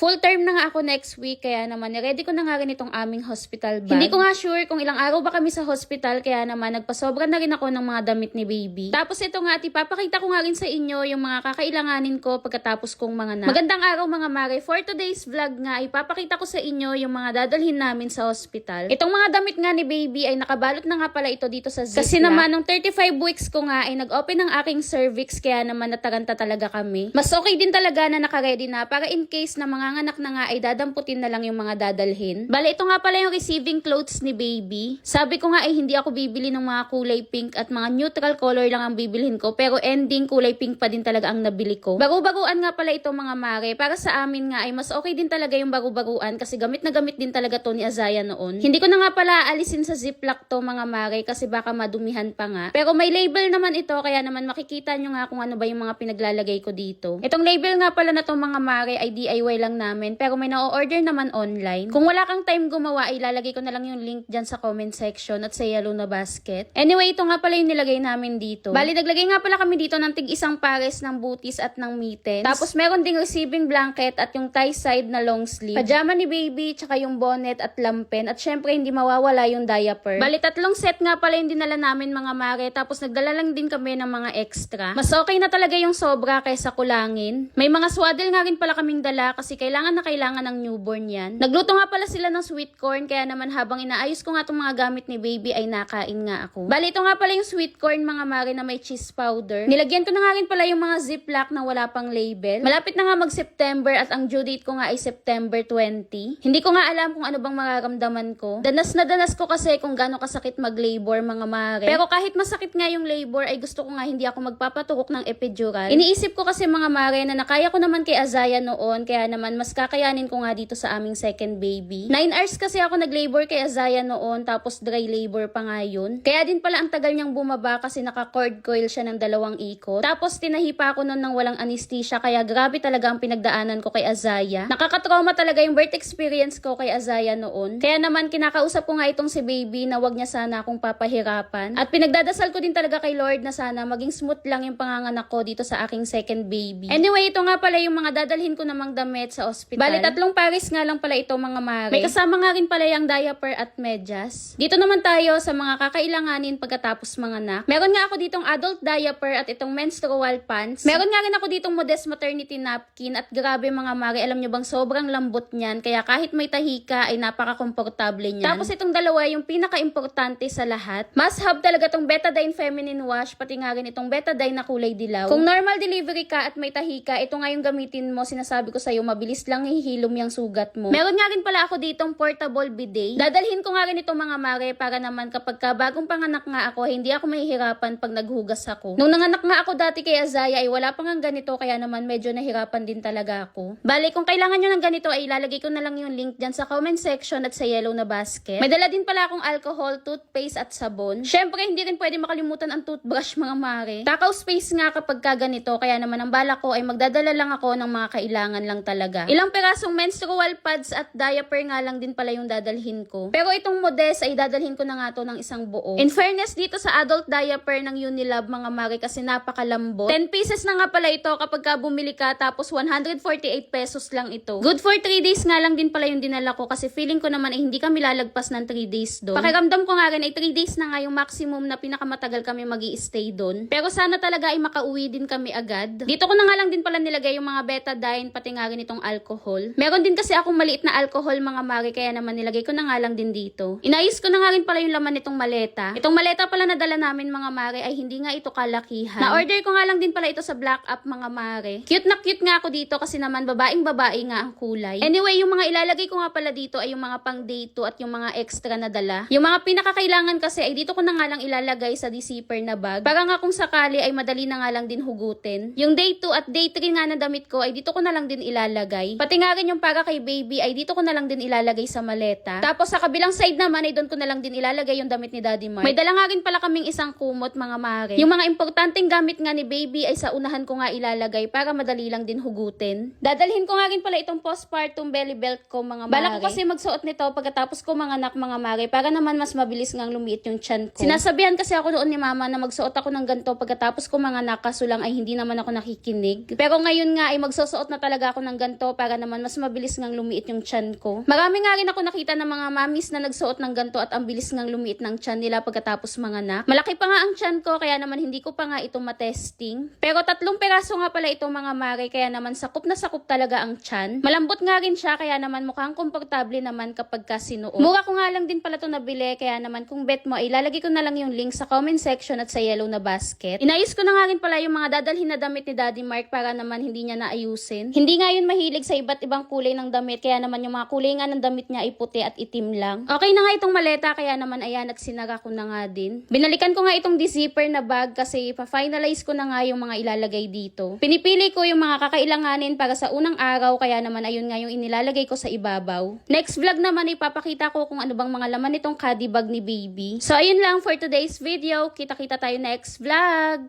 Full term na nga ako next week, kaya naman ready ko na nga rin itong aming hospital bag. Hindi ko nga sure kung ilang araw ba kami sa hospital, kaya naman nagpasobra na rin ako ng mga damit ni baby. Tapos ito nga, ipapakita ko nga rin sa inyo yung mga kakailanganin ko pagkatapos kong mga na. Magandang araw mga mare. For today's vlog nga, ipapakita ko sa inyo yung mga dadalhin namin sa hospital. Itong mga damit nga ni baby ay nakabalot na nga pala ito dito sa Ziploc. Kasi naman, nung 35 weeks ko nga ay nag-open ng aking cervix, kaya naman nataranta talaga kami. Mas okay din talaga na nakaready na para in case na manganganak na nga ay dadamputin na lang yung mga dadalhin. Bale, ito nga pala yung receiving clothes ni baby. Sabi ko nga ay hindi ako bibili ng mga kulay pink at mga neutral color lang ang bibilhin ko. Pero ending kulay pink pa din talaga ang nabili ko. Bago-baguan nga pala ito mga mare. Para sa amin nga ay mas okay din talaga yung bago-baguan kasi gamit na gamit din talaga to ni Azaya noon. Hindi ko na nga pala alisin sa ziplock to mga mare kasi baka madumihan pa nga. Pero may label naman ito kaya naman makikita nyo nga kung ano ba yung mga pinaglalagay ko dito. Itong label nga pala na to mga mare ay DIY lang namin pero may na-order naman online. Kung wala kang time gumawa ay ilalagay ko na lang yung link dyan sa comment section at sa yellow na basket. Anyway, ito nga pala yung nilagay namin dito. Bali, naglagay nga pala kami dito ng tig isang pares ng butis at ng mittens. Tapos meron ding receiving blanket at yung tie side na long sleeve. Pajama ni baby, tsaka yung bonnet at lampen. At syempre, hindi mawawala yung diaper. Bali, tatlong set nga pala yung dinala namin mga mare. Tapos nagdala lang din kami ng mga extra. Mas okay na talaga yung sobra kaysa kulangin. May mga swaddle nga rin pala kaming dala kasi kailangan na kailangan ng newborn yan. Nagluto nga pala sila ng sweet corn kaya naman habang inaayos ko nga itong mga gamit ni baby ay nakain nga ako. Bali, ito nga pala yung sweet corn mga mare na may cheese powder. Nilagyan ko na nga rin pala yung mga ziplock na wala pang label. Malapit na nga mag-September at ang due date ko nga ay September 20. Hindi ko nga alam kung ano bang mararamdaman ko. Danas na danas ko kasi kung gaano kasakit mag-labor mga mare. Pero kahit masakit nga yung labor ay gusto ko nga hindi ako magpapatukok ng epidural. Iniisip ko kasi mga mare na nakaya ko naman kay Azaya noon kaya naman mas kakayanin ko nga dito sa aming second baby. 9 hours kasi ako nag-labor kay Azaya noon tapos dry labor pa nga yun. Kaya din pala ang tagal niyang bumaba kasi naka-cord coil siya ng dalawang ikot. Tapos tinahi pa ako noon ng walang anesthesia kaya grabe talaga ang pinagdaanan ko kay Azaya. Nakakatrauma talaga yung birth experience ko kay Azaya noon. Kaya naman kinakausap ko nga itong si baby na wag niya sana akong papahirapan. At pinagdadasal ko din talaga kay Lord na sana maging smooth lang yung panganganak ko dito sa aking second baby. Anyway, ito nga pala yung mga dadalhin ko namang damit sa ospital. Bali, tatlong pares nga lang pala ito mga mare. May kasama nga rin pala yung diaper at medyas. Dito naman tayo sa mga kakailanganin pagkatapos mga anak. Meron nga ako ditong adult diaper at itong menstrual pants. Meron nga rin ako ditong modest maternity napkin at grabe mga mare, alam nyo bang sobrang lambot niyan kaya kahit may tahika ay napaka-komportable niyan. Tapos itong dalawa yung pinaka-importante sa lahat. Must have talaga tong betadine feminine wash pati nga rin itong betadine na kulay dilaw. Kung normal delivery ka at may tahika, ito nga yung gamitin mo. Sinasabi ko sa'yo, mabilis lang hihilom yung sugat mo. Meron nga rin pala ako ditong portable bidet. Dadalhin ko nga rin itong mga mare para naman kapag ka bagong panganak nga ako, hindi ako mahihirapan pag naghugas ako. Nung nanganak nga ako dati kay Azaya ay wala pang ang ganito kaya naman medyo nahirapan din talaga ako. Bale, kung kailangan nyo ng ganito ay ilalagay ko na lang yung link dyan sa comment section at sa yellow na basket. May dala din pala akong alcohol, toothpaste at sabon. Syempre, hindi rin pwede makalimutan ang toothbrush mga mare. Takaw space nga kapag ka ganito kaya naman ang bala ko ay magdadala lang ako ng mga kailangan lang talaga. Ilang perasong menstrual pads at diaper nga lang din pala yung dadalhin ko. Pero itong modest ay dadalhin ko na nga to ng isang buo. In fairness dito sa adult diaper ng Unilab mga mare kasi napakalambot. 10 pieces na nga pala ito kapag ka bumili ka tapos 148 pesos lang ito. Good for 3 days nga lang din pala yung dinala ko kasi feeling ko naman ay hindi kami lalagpas ng 3 days doon. Pakiramdam ko nga rin ay 3 days na nga yung maximum na pinakamatagal kami mag stay doon. Pero sana talaga ay makauwi din kami agad. Dito ko na nga lang din pala nilagay yung mga betadine pati nga rin itong alcohol. Meron din kasi akong maliit na alcohol mga mare kaya naman nilagay ko na nga lang din dito. Inayos ko na nga rin pala yung laman nitong maleta. Itong maleta pala na dala namin mga mare ay hindi nga ito kalakihan. Na-order ko nga lang din pala ito sa Black Up mga mare. Cute na cute nga ako dito kasi naman babaeng babae nga ang kulay. Anyway, yung mga ilalagay ko nga pala dito ay yung mga pang day 2 at yung mga extra na dala. Yung mga pinakakailangan kasi ay dito ko na nga lang ilalagay sa zipper na bag. Para nga kung sakali ay madali na nga lang din hugutin. Yung day 2 at day 3 nga na damit ko ay dito ko na lang din ilalagay. Pati nga rin yung para kay baby ay dito ko na lang din ilalagay sa maleta. Tapos sa kabilang side naman ay doon ko na lang din ilalagay yung damit ni Daddy Mark. May dala nga rin pala kaming isang kumot mga mare. Yung mga importanteng gamit nga ni baby ay sa unahan ko nga ilalagay para madali lang din hugutin. Dadalhin ko nga rin pala itong postpartum belly belt ko mga mare. Bala ko kasi magsuot nito pagkatapos ko mga anak mga mare para naman mas mabilis ngang lumiit yung chan ko. Sinasabihan kasi ako noon ni mama na magsuot ako ng ganito pagkatapos ko mga anak kaso lang ay hindi naman ako nakikinig. Pero ngayon nga ay magsusuot na talaga ako ng ganito ganito para naman mas mabilis ngang lumiit yung chan ko. Marami nga rin ako nakita ng mga mamis na nagsuot ng ganito at ang bilis ngang lumiit ng chan nila pagkatapos mga anak. Malaki pa nga ang chan ko kaya naman hindi ko pa nga ito matesting. Pero tatlong peraso nga pala itong mga mare kaya naman sakop na sakop talaga ang chan. Malambot nga rin siya kaya naman mukhang komportable naman kapag kasinuot. Mura ko nga lang din pala ito nabili kaya naman kung bet mo ay ilalagay ko na lang yung link sa comment section at sa yellow na basket. Inayos ko na nga rin pala yung mga dadalhin na damit ni Daddy Mark para naman hindi niya naayusin. Hindi nga yun mahilig sa iba't ibang kulay ng damit kaya naman yung mga kulay nga ng damit niya ay puti at itim lang. Okay na nga itong maleta kaya naman ayan at sinara ko na nga din. Binalikan ko nga itong di-zipper na bag kasi pa-finalize ko na nga yung mga ilalagay dito. Pinipili ko yung mga kakailanganin para sa unang araw kaya naman ayun nga yung inilalagay ko sa ibabaw. Next vlog naman ipapakita ko kung ano bang mga laman nitong caddy bag ni baby. So ayun lang for today's video. Kita-kita tayo next vlog!